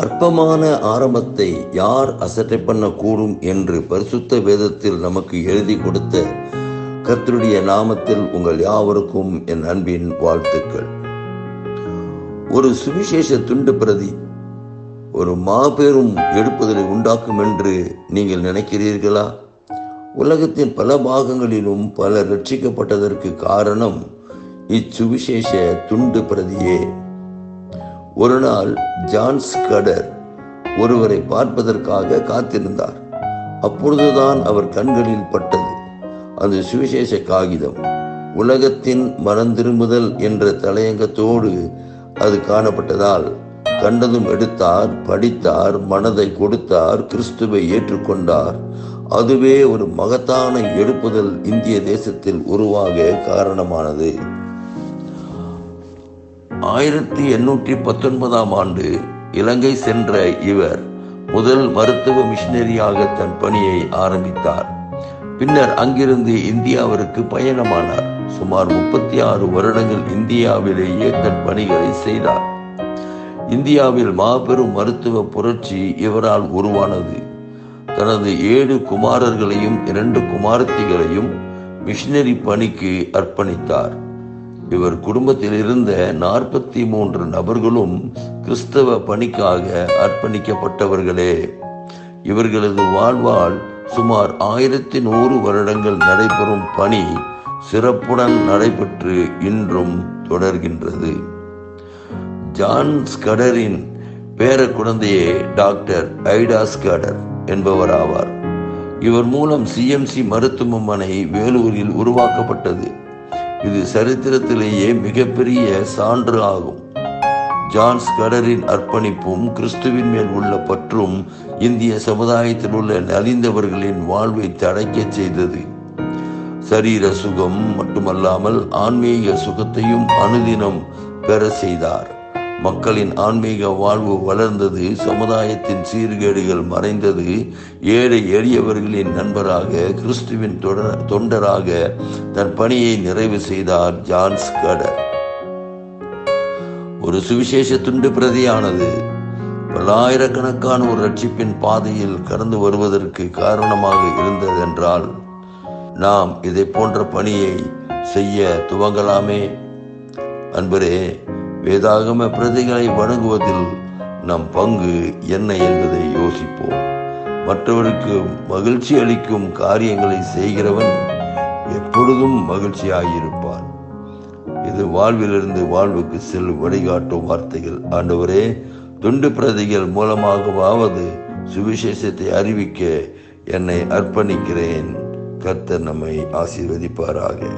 அற்பமான ஆரம்பத்தை யார் அசட்டை பண்ணக்கூடும் என்று பரிசுத்த வேதத்தில் நமக்கு எழுதி கொடுத்த கர்த்தருடைய நாமத்தில் உங்கள் யாவருக்கும் என் அன்பின் வாழ்த்துக்கள். ஒரு சுவிசேஷ துண்டு பிரதி ஒரு மாபெரும் எடுப்புதலை உண்டாக்கும் என்று நீங்கள் நினைக்கிறீர்களா? உலகத்தின் பல பாகங்களிலும் பலர் ரட்சிக்கப்பட்டதற்கு காரணம் இச்சுவிசேஷ துண்டு பிரதியே. ஒரு நாள் ஜான்ஸ் கடர் ஒருவரை பார்ப்பதற்காக காத்திருந்தார். அப்பொழுதுதான் அவர் கண்களில் பட்டது. அந்த சுவிசேஷ காகிதம் உலகத்தின் மனந்திரும்புதல் என்ற தலையங்கத்தோடு அது காணப்பட்டதால் கண்டதும் எடுத்தார் படித்தார் மனதை கொடுத்தார் கிறிஸ்துவை ஏற்றுக்கொண்டார். அதுவே ஒரு மகத்தான எழுப்புதல் இந்திய தேசத்தில் உருவாக காரணமானது. ஆயிரத்தி எண்ணூற்றி பத்தொன்பதாம் ஆண்டு இலங்கை சென்ற இவர் முதல் மருத்துவ மிஷினரியாக தன் பணியை ஆரம்பித்தார். பின்னர் அங்கிருந்து இந்தியாவிற்கு பயணமானார். சுமார் முப்பத்தி ஆறு வருடங்கள் இந்தியாவிலேயே தன் பணிகளை செய்தார். இந்தியாவில் மாபெரும் மருத்துவ புரட்சி இவரால் உருவானது. தனது ஏழு குமாரர்களையும் இரண்டு குமாரத்திகளையும் மிஷினரி பணிக்கு அர்ப்பணித்தார். இவர் குடும்பத்தில் இருந்த நாற்பத்தி மூன்று நபர்களும் கிறிஸ்தவ பணிக்காக அர்ப்பணிக்கப்பட்டவர்களே. இவர்களது வாழ்வால் சுமார் ஆயிரத்தி நூறு வருடங்கள் நடைபெறும் பணி சிறப்புடன் நடைபெற்று இன்றும் தொடர்கின்றது. ஜான் ஸ்கடரின் பேர குழந்தையே டாக்டர் ஐடா ஸ்கடர் என்பவர் ஆவார் இவர் மூலம் சிஎம்சி மருத்துவமனை வேலூரில் உருவாக்கப்பட்டது. இது சரித்திரத்திலேயே மிகப்பெரிய சான்று ஆகும். ஜான் ஸ்கடரின் அர்ப்பணிப்பும் கிறிஸ்துவின் மேல் உள்ள பற்றும் இந்திய சமுதாயத்தில் உள்ள நலிந்தவர்களின் வாழ்வை தடைக்கச் செய்தது. சரீர சுகம் மட்டுமல்லாமல் ஆன்மீக சுகத்தையும் அனுதினம் பெற செய்தார். மக்களின் ஆன்மீக வாழ்வு வளர்ந்தது சமுதாயத்தின் சீர்கேடுகள் மறைந்தது ஏழை எளியவர்களின் நண்பராக கிறிஸ்துவின் தொண்டராக தன் பணியை நிறைவு செய்தார் ஜான்ஸ் கடர் ஒரு சுவிசேஷ துண்டு பிரதியானது. பல்லாயிரக்கணக்கான ஒரு ரட்சிப்பின் பாதையில் கடந்து வருவதற்கு காரணமாக இருந்ததென்றால் நாம் இதை போன்ற பணியை செய்ய துவங்கலாமே? அன்பரே வேதாகம பிரதிகளை வழங்குவதில் நம் பங்கு என்ன என்பதை யோசிப்போம். மற்றவருக்கு மகிழ்ச்சி அளிக்கும் காரியங்களை செய்கிறவன் எப்பொழுதும் மகிழ்ச்சியாயிருப்பான். இது வாழ்விலிருந்து வாழ்வுக்கு செல்லும் வழிகாட்டும் வார்த்தைகள். ஆண்டவரே துண்டு பிரதிகள் மூலமாகவாவது சுவிசேஷத்தை அறிவிக்க என்னை அர்ப்பணிக்கிறேன். கர்த்தர் நம்மை ஆசீர்வதிப்பாராக.